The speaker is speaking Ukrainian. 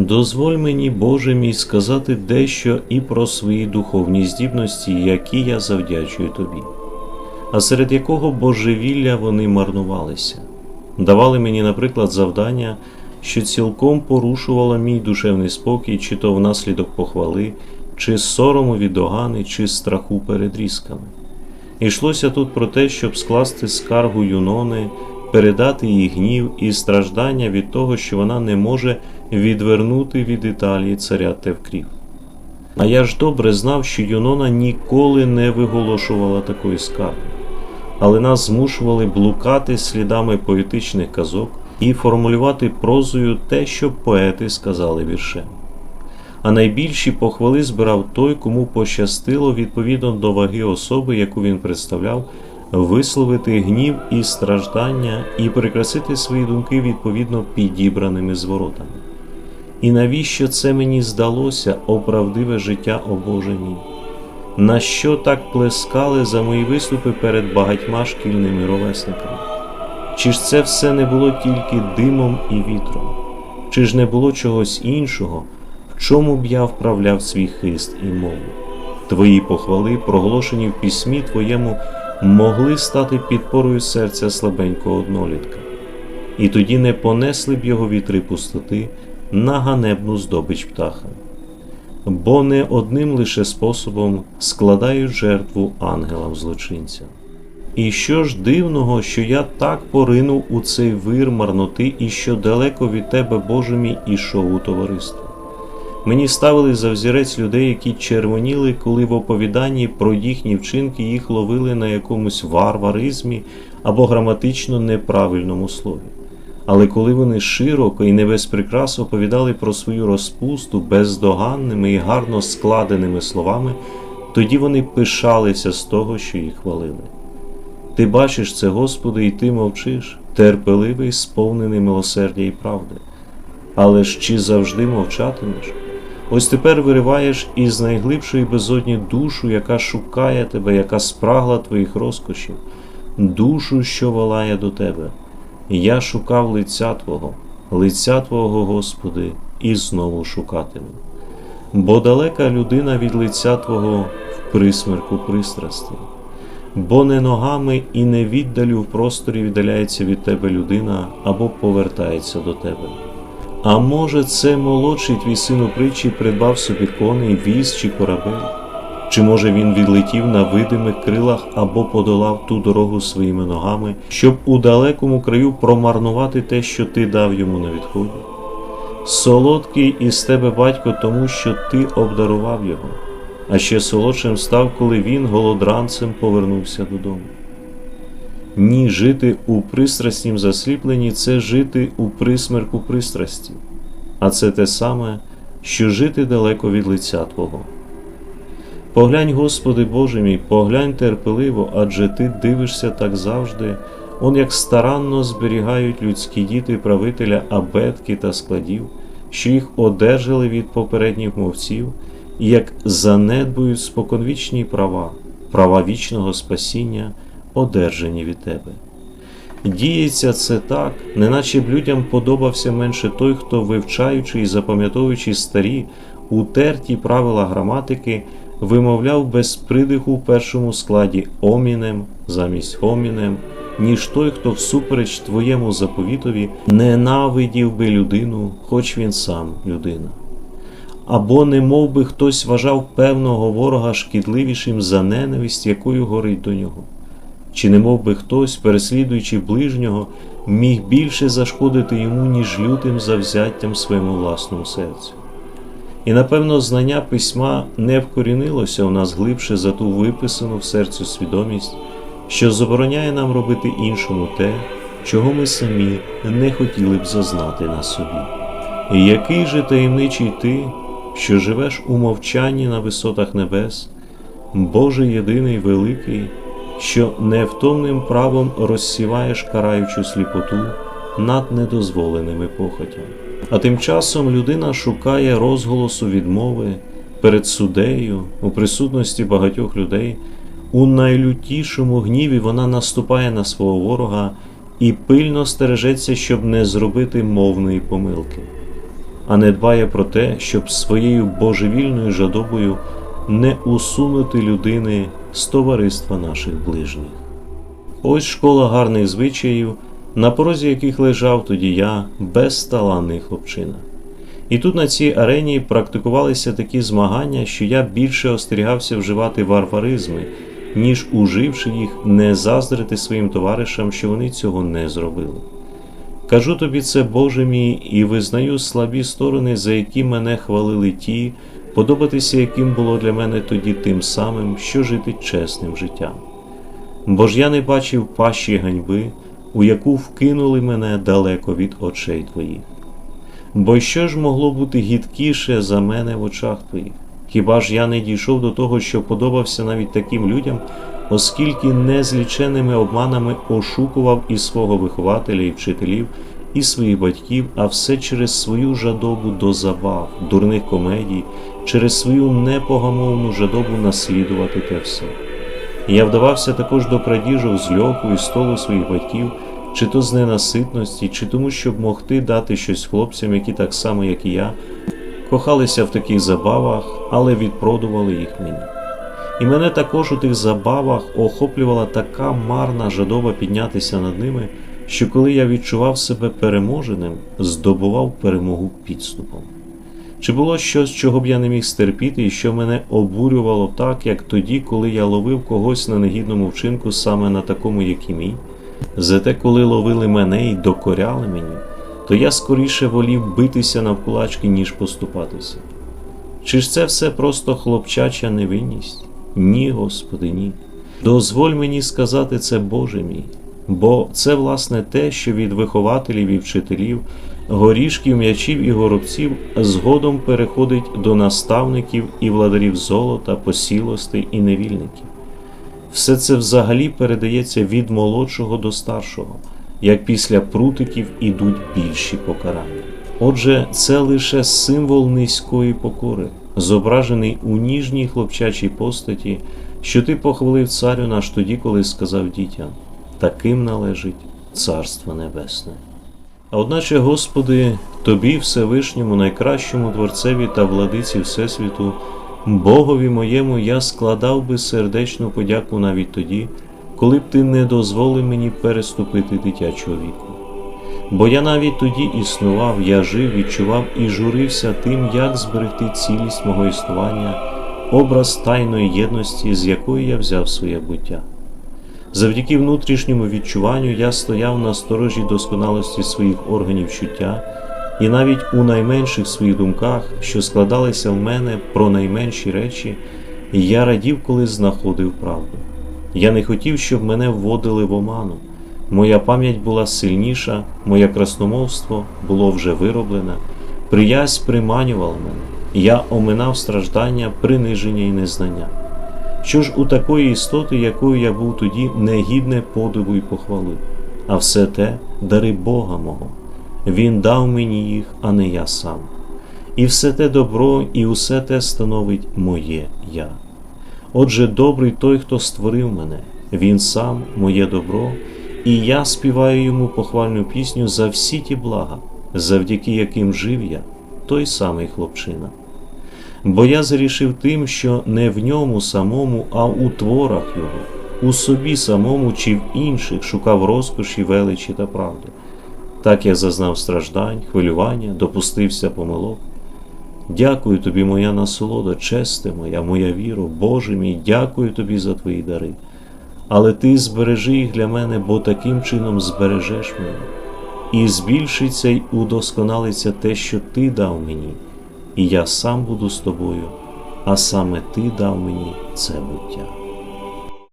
Дозволь мені, Боже мій, сказати дещо і про свої духовні здібності, які я завдячую тобі, а серед якого божевілля вони марнувалися, давали мені, наприклад, завдання, що цілком порушувало мій душевний спокій, чи то внаслідок похвали, чи сорому від догани, чи страху перед різками. Ішлося тут про те, щоб скласти скаргу Юнони, передати їй гнів і страждання від того, що вона не може відвернути від Італії царя Тевкрів. А я ж добре знав, що Юнона ніколи не виголошувала такої скарги, але нас змушували блукати слідами поетичних казок і формулювати прозою те, що поети сказали віршем. А найбільші похвали збирав той, кому пощастило відповідно до ваги особи, яку він представляв, висловити гнів і страждання і прикрасити свої думки відповідно підібраними зворотами. І навіщо це мені здалося, оправдиве життя о Боже? На що так плескали за мої виступи перед багатьма шкільними ровесниками? Чи ж це все не було тільки димом і вітром? Чи ж не було чогось іншого, в чому б я вправляв свій хист і мову? Твої похвали, проголошені в письмі твоєму, могли стати підпорою серця слабенького однолітка, і тоді не понесли б його вітри пустоти на ганебну здобич птаха. Бо не одним лише способом складають жертву ангелам злочинцям. І що ж дивного, що я так поринув у цей вир марноти і що далеко від тебе, Боже мій, ішов у товариство. Мені ставили за взірець людей, які червоніли, коли в оповіданні про їхні вчинки їх ловили на якомусь варваризмі або граматично неправильному слові. Але коли вони широко і не без прикрас оповідали про свою розпусту бездоганними і гарно складеними словами, тоді вони пишалися з того, що їх хвалили. Ти бачиш це, Господи, і ти мовчиш, терпеливий, сповнений милосердя і правди. Але ж чи завжди мовчатимеш? Ось тепер вириваєш із найглибшої безодні душу, яка шукає тебе, яка спрагла твоїх розкошів, душу, що волає до тебе. Я шукав лиця Твого, лиця Твого, Господи, і знову шукатиму. Бо далека людина від лиця Твого в присмерку пристрасти, бо не ногами і не віддалю в просторі віддаляється від тебе людина або повертається до тебе. А може, це молодший твій син у притчі придбав собі коней, віз чи корабель? Чи може він відлетів на видимих крилах або подолав ту дорогу своїми ногами, щоб у далекому краю промарнувати те, що ти дав йому на відході? Солодкий із тебе батько, тому що ти обдарував його, а ще солодшим став, коли він голодранцем повернувся додому. Ні, жити у пристраснім засліпленні це жити у присмерку пристрасті, а це те саме, що жити далеко від лиця Твого. Поглянь, Господи Боже мій, поглянь терпеливо, адже Ти дивишся так завжди, он як старанно зберігають людські діти правителя абетки та складів, що їх одержали від попередніх мовців, і як занедбують споконвічні права, права вічного спасіння, одержані від Тебе. Діється це так, неначе б людям подобався менше той, хто, вивчаючи і запам'ятовуючи старі, утерті правила граматики, вимовляв без придиху в першому складі омінем замість хомінем, ніж той, хто всупереч твоєму заповітові ненавидів би людину, хоч він сам людина. Або не мов би хтось вважав певного ворога шкідливішим за ненависть, якою горить до нього. Чи не мов би хтось, переслідуючи ближнього, міг більше зашкодити йому, ніж лютим завзяттям своєму власному серцю? І напевно знання письма не вкорінилося у нас глибше за ту виписану в серцю свідомість, що забороняє нам робити іншому те, чого ми самі не хотіли б зазнати на собі. І який же таємничий ти, що живеш у мовчанні на висотах небес, Боже єдиний великий, що невтомним правом розсіваєш караючу сліпоту над недозволеними похотями. А тим часом людина шукає розголосу відмови перед судею у присутності багатьох людей. У найлютішому гніві вона наступає на свого ворога і пильно стережеться, щоб не зробити мовної помилки. а не дбає про те, щоб своєю божевільною жадобою не усунути людини з товариства наших ближніх. Ось школа гарних звичаїв, на порозі яких лежав тоді я, безталанний хлопчина. І тут на цій арені практикувалися такі змагання, що я більше остерігався вживати варваризми, ніж уживши їх, не заздрити своїм товаришам, що вони цього не зробили. Кажу тобі це, Боже мій, і визнаю слабі сторони, за які мене хвалили ті, подобатися яким було для мене тоді тим самим, що жити чесним життям. Бо ж я не бачив пащі ганьби, у яку вкинули мене далеко від очей твоїх. Бо що ж могло бути гідкіше за мене в очах твоїх? Хіба ж я не дійшов до того, що подобався навіть таким людям, оскільки незліченими обманами ошукував і свого вихователя, і вчителів, і своїх батьків, а все через свою жадобу до забав, дурних комедій, через свою непогамовну жадобу наслідувати те все. Я вдавався також до крадіжок з льоху і столу своїх батьків, чи то з ненаситності, чи тому, щоб могти дати щось хлопцям, які так само, як і я, кохалися в таких забавах, але відпродували їх мені. І мене також у тих забавах охоплювала така марна жадоба піднятися над ними, що коли я відчував себе переможеним, здобував перемогу підступом. Чи було щось, чого б я не міг стерпіти, і що мене обурювало так, як тоді, коли я ловив когось на негідному вчинку саме на такому, як і мій? Зате, коли ловили мене і докоряли мені, то я скоріше волів битися навкулачки, ніж поступатися. Чи ж це все просто хлопчача невинність? Ні, Господи, ні. Дозволь мені сказати це, Боже мій, бо це, власне, те, що від вихователів і вчителів, горішків, м'ячів і горобців згодом переходить до наставників і владарів золота, посілостей і невільників. Все це взагалі передається від молодшого до старшого, як після прутиків ідуть більші покарання. Отже, це лише символ низької покори, зображений у ніжній хлопчачій постаті, що ти похвалив царю наш тоді, коли сказав дітям: таким належить Царство Небесне. А одначе, Господи, Тобі, Всевишньому, найкращому Творцеві та владиці Всесвіту, Богові моєму я складав би сердечну подяку навіть тоді, коли б ти не дозволив мені переступити дитячого віку. Бо я навіть тоді існував, я жив, відчував і журився тим, як зберегти цілість мого існування, образ тайної єдності, з якої я взяв своє буття. Завдяки внутрішньому відчуванню я стояв на сторожі досконалості своїх органів чуття, і навіть у найменших своїх думках, що складалися в мене про найменші речі, я радів, коли знаходив правду. Я не хотів, щоб мене вводили в оману. Моя пам'ять була сильніша, моє красномовство було вже вироблене, приязнь приманювала мене, я оминав страждання, приниження і незнання. Що ж у такої істоти, якою я був тоді, негідне подиву і похвали, а все те дари Бога мого. Він дав мені їх, а не я сам. І все те добро, і усе те становить моє я. Отже, добрий той, хто створив мене, він сам моє добро, і я співаю йому похвальну пісню за всі ті блага, завдяки яким жив я, той самий хлопчина. Бо я зарішив тим, що не в ньому самому, а у творах його, у собі самому чи в інших шукав розкоші, величі та правди. Так я зазнав страждань, хвилювання, допустився помилок. Дякую тобі, моя насолода, честе моя, моя віро, Боже мій, дякую тобі за твої дари. Але ти збережи їх для мене, бо таким чином збережеш мене, і збільшиться й удосконалиться те, що ти дав мені, і я сам буду з тобою, а саме ти дав мені це буття.